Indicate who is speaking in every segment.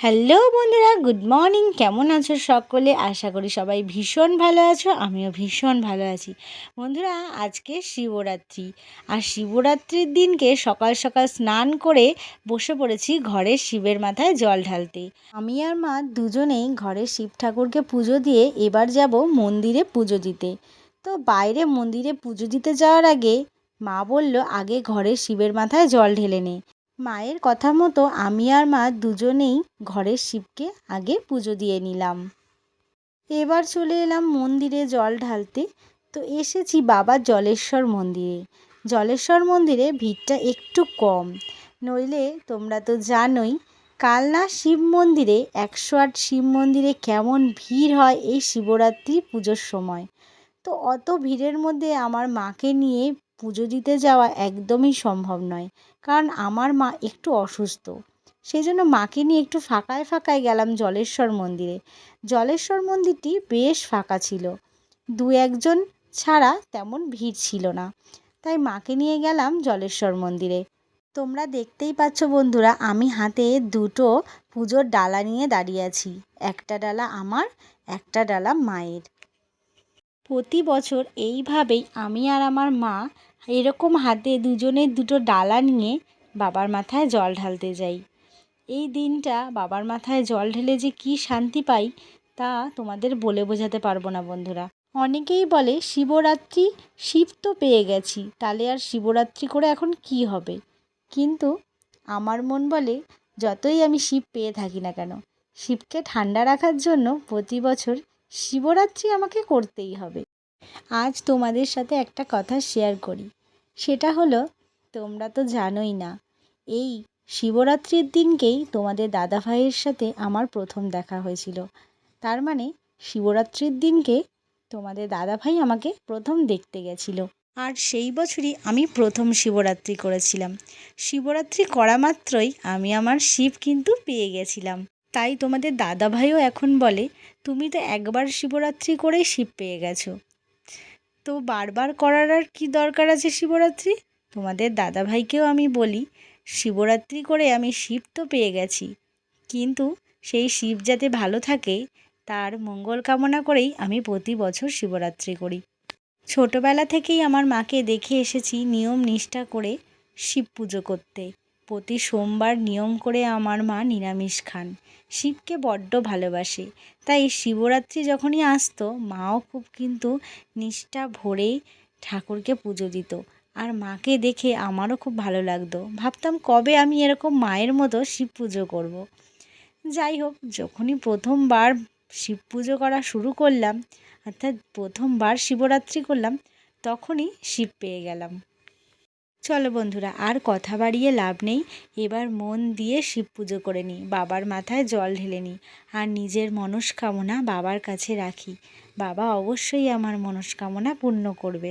Speaker 1: Hello বন্ধুরা, good morning. কেমন আছো সকলে? আশা করি সবাই ভীষণ ভালো আছো, আমিও ভীষণ ভালো আছি। বন্ধুরা, আজকে শিবরাত্রি। আর শিবরাত্রির দিনকে সকাল সকাল স্নান করে বসে পড়েছি ঘরে শিবের মাথায় জল ঢালতে। আমি আর মা দুজনেই ঘরে শিব ঠাকুরকে পুজো দিয়ে এবার যাব মন্দিরে পুজো দিতে। তো বাইরে মন্দিরে পুজো দিতে যাওয়ার আগে মা বলল, আগে ঘরে শিবের মাথায় জল ঢেলে নে। মায়ের কথা মতো আমি আর মা দুজনেই ঘরের শিবকে আগে পুজো দিয়ে নিলাম। এবার চলে এলাম মন্দিরে জল ঢালতে। তো এসেছি বাবা জলেশ্বর মন্দিরে। জলেশ্বর মন্দিরে ভিড়টা একটু কম। নইলে তোমরা তো জানোই কালনা শিব মন্দিরে একশো আট শিব মন্দিরে কেমন ভিড় হয় এই শিবরাত্রি পুজোর সময়। তো অত ভিড়ের মধ্যে আমার মাকে নিয়ে পুজো দিতে যাওয়া একদমই সম্ভব নয়। কারণ আমার মা একটু অসুস্থ। সেই জন্য মাকে নিয়ে একটু ফাঁকায় ফাঁকায় গেলাম জলেশ্বর মন্দিরে। জলেশ্বর মন্দিরটি বেশ ফাঁকা ছিল। দু একজন ছাড়া তেমন ভিড় ছিল না। তাই মাকে নিয়ে গেলাম জলেশ্বর মন্দিরে। তোমরা দেখতেই পাচ্ছ বন্ধুরা, আমি হাতে দুটো পুজোর ডালা নিয়ে দাঁড়িয়ে আছি। একটা ডালা আমার, একটা ডালা মায়ের। প্রতি বছর এইভাবেই আমি আর আমার মা এরকম হাতে দুজনের দুটো ডালা নিয়ে বাবার মাথায় জল ঢালতে যাই। এই দিনটা বাবার মাথায় জল ঢেলে যে কী শান্তি পাই, তা তোমাদের বলে বোঝাতে পারব না বন্ধুরা। অনেকেই বলে, শিবরাত্রি, শিব তো পেয়ে গেছি তাহলে আর শিবরাত্রি করে এখন কি হবে? কিন্তু আমার মন বলে, যতই আমি শিব পেয়ে থাকি না কেন, শিবকে ঠান্ডা রাখার জন্য প্রতি বছর শিবরাত্রি আমাকে করতেই হবে। আজ তোমাদের সাথে একটা কথা শেয়ার করি। সেটা হলো, তোমরা তো জানোই না, এই শিবরাত্রির দিনকেই তোমাদের দাদা ভাইয়ের সাথে আমার প্রথম দেখা হয়েছিল। তার মানে শিবরাত্রির দিনকে তোমাদের দাদা ভাই আমাকে প্রথম দেখতে গেছিল। আর সেই বছরই আমি প্রথম শিবরাত্রি করেছিলাম। শিবরাত্রি করা মাত্রই আমি আমার শিব কিন্তু পেয়ে গেছিলাম। তাই তোমাদের দাদা ভাইও এখন বলে, তুমি তো একবার শিবরাত্রি করেই শিব পেয়ে গেছো। তো বারবার করার আর কী দরকার আছে শিবরাত্রি? তোমাদের দাদাভাইকেও আমি বলি, শিবরাত্রি করে আমি শিব তো পেয়ে গেছি। কিন্তু সেই শিব যাতে ভালো থাকে, তার মঙ্গল কামনা করেই আমি প্রতি বছর শিবরাত্রি করি। ছোটোবেলা থেকেই আমার মাকে দেখে এসেছি নিয়ম নিষ্ঠা করে শিব পুজো করতে। প্রতি সোমবার নিয়ম করে আমার মা নিরামিষ খান। শিবকে বড্ড ভালোবাসে। তাই শিবরাত্রি যখনই আসতো, মাও খুব কিন্তু নিষ্ঠা ভরেই ঠাকুরকে পুজো দিত। আর মাকে দেখে আমারও খুব ভালো লাগতো। ভাবতাম কবে আমি এরকম মায়ের মতো শিব পুজো করব। যাই হোক, যখনই প্রথমবার শিব পুজো করা শুরু করলাম, অর্থাৎ প্রথমবার শিবরাত্রি করলাম, তখনই শিব পেয়ে গেলাম। চলো বন্ধুরা আর কথা বাড়িয়ে লাভ নেই। এবার মন দিয়ে শিব পুজো করে নিই বাবার মাথায় জল ঢেলে নিই আর নিজের মনস্কামনা বাবার কাছে রাখি। বাবা অবশ্যই আমার মনস্কামনা পূর্ণ করবে।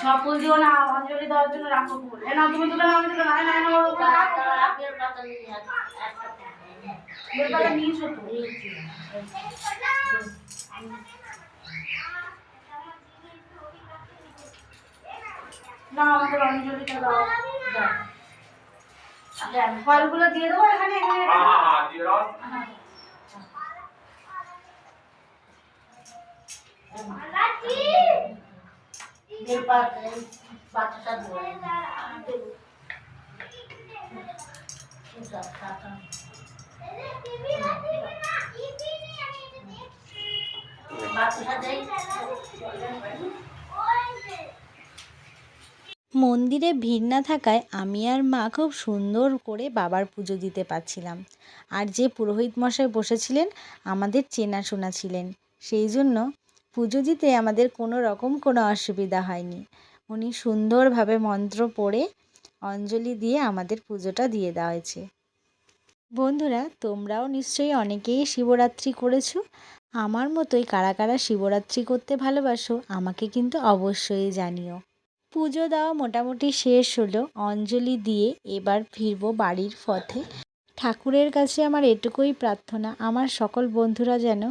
Speaker 2: সব দিও না অঞ্জলি দেওয়ার জন্য রাখো ফুল এ নাও, তুমি দুটো নাও, আমি দুটো নাই নাই না ওর উপরে রাখো বেলপাতা নিয়েছো তো। না অঞ্জলিটা দাও। ফলগুলো দিয়ে দেবো এখানে এখানে বাচ্চাটা দেয়
Speaker 1: মন্দিরে ভিড় না থাকায় আমি আর মা খুব সুন্দর করে বাবার পুজো দিতে পারছিলাম। আর যে পুরোহিত মশাই বসেছিলেন, আমাদের চেনাশোনা ছিলেন। সেই জন্য পুজো দিতে আমাদের কোনো রকম কোনো অসুবিধা হয়নি। উনি সুন্দরভাবে মন্ত্র পড়ে অঞ্জলি দিয়ে আমাদের পুজোটা দিয়ে দেওয়া হয়েছে। বন্ধুরা, তোমরাও নিশ্চয়ই অনেকেই শিবরাত্রি করেছ। আমার মতোই কারা কারা শিবরাত্রি করতে ভালোবাসো, আমাকে কিন্তু অবশ্যই জানিও। পুজো দেওয়া মোটামুটি শেষ হলো। অঞ্জলি দিয়ে এবার ফিরবো বাড়ির পথে। ঠাকুরের কাছে আমার এটুকুই প্রার্থনা, আমার সকল বন্ধুরা যেন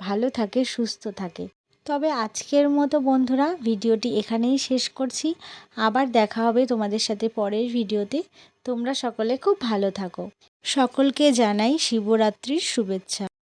Speaker 1: ভালো থাকে, সুস্থ থাকে। তবে আজকের মতো বন্ধুরা, ভিডিওটি এখানেই শেষ করছি। আবার দেখা হবে তোমাদের সাথে পরের ভিডিওতে। তোমরা সকলে খুব ভালো থাকো। সকলকে জানাই শিবরাত্রির শুভেচ্ছা।